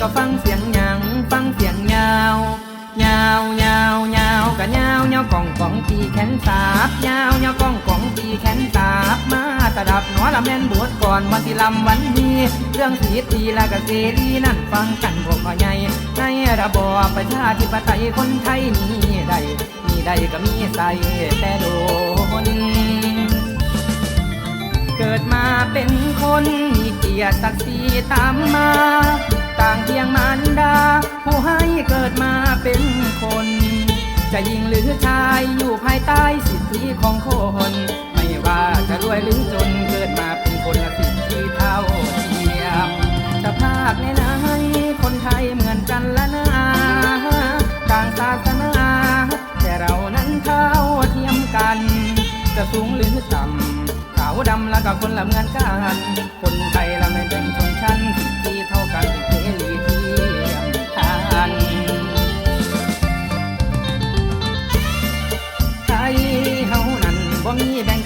ก็ฟังเสียงหยังฟังเสียงยาวยาวยาวยาวกะยาวยาวกองกองตีแขนสาบยาวยาวกองกองตีแขนสาบมาตะดับหนอละแม่นบวชก่อนวันที่ลำวันนี้เรื่องสีตีและกะเสรีนั่นฟังกันพวกพ่อใหญ่ในระบอบประชาธิปไตยคนไทยมีใดมีใดก็มีใส่แต่โดนเกิดมาเป็นคนมีเกียรติศักดิ์ศรีตามมาางเพียงมารดา ผู้ให้เกิดมาเป็นคน จะหญิงหรือชายอยู่ภายใต้สิทธิของคน ไม่ว่าจะรวยหรือจนเกิดมาเป็นคนละสิทธิเท่าเทียมสภาพในไหนคนไทยเหมือนกันละนะต่างศาสนา แต่เรานั้นเท่าเทียมกัน จะสูงหรือต่ำขาวดำแล้วก็คนละเหมือนกัน คนไทย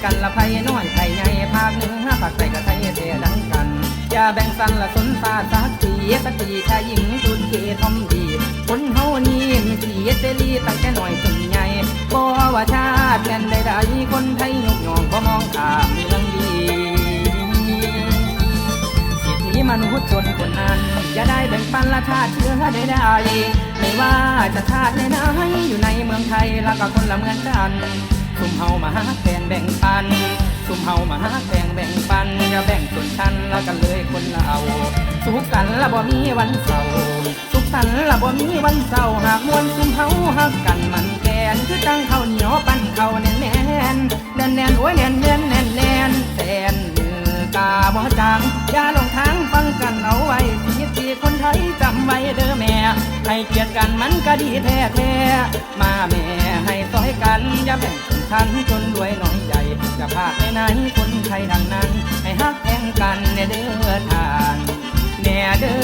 กันละไผน้อยไผใหญ่ภาคเหนือภาคใต้ก็ไทยเท่ดังกันอย่าแบ่งสันละสนตาสักสีสตรีชายหญิงสุดเกทอมดี คนเฮานี่มีสีเสรีตั้งแต่หน้อยจนใหญ่บ่ว่าชาติแดนใดๆคนไทยยกย่องบ่มองข้ามเรื่องดีสิทธิมนุษย์ชนคนนั้นอย่าได้แบ่งปันละชาติเชื้อใดๆไม่ว่าจะชาติไหนๆอยู่ในเมืองไทยแล้วก็คนละเมือนกัน ซุ่มเฮามาหาแทนแบ่งปันซุ่มเฮามาหาแทงแบ่งปันอย่าแบ่งชนชั้นแล้วกันเลยคนเราสุขสันละบ่มีวันเศร้าสุขสันละบ่มีวันเศร้าหากมวลซุ่มเฮาหักกันมันแกนคือตั้งเขาเหนียวปั้นข้าแน่นแน่นแน่นแน่นโอ้ยแน่นแน่นแน่นแน่นแสนมือกาบ่จางอย่าลงทางฟังกันเอาไว้สิทีคนไทยจำไว้เด้อแม่ ให้เกียรติกันมันก็ดีแท้แท้มาแม่ให้ซอยกันอย่าแบ่งชนชั้นจนรวยน้อยใหญ่จะพาดไปไหนคนไทยดังนั้น ให้ฮักแข่งกันในเด้อทานแน่เด้อ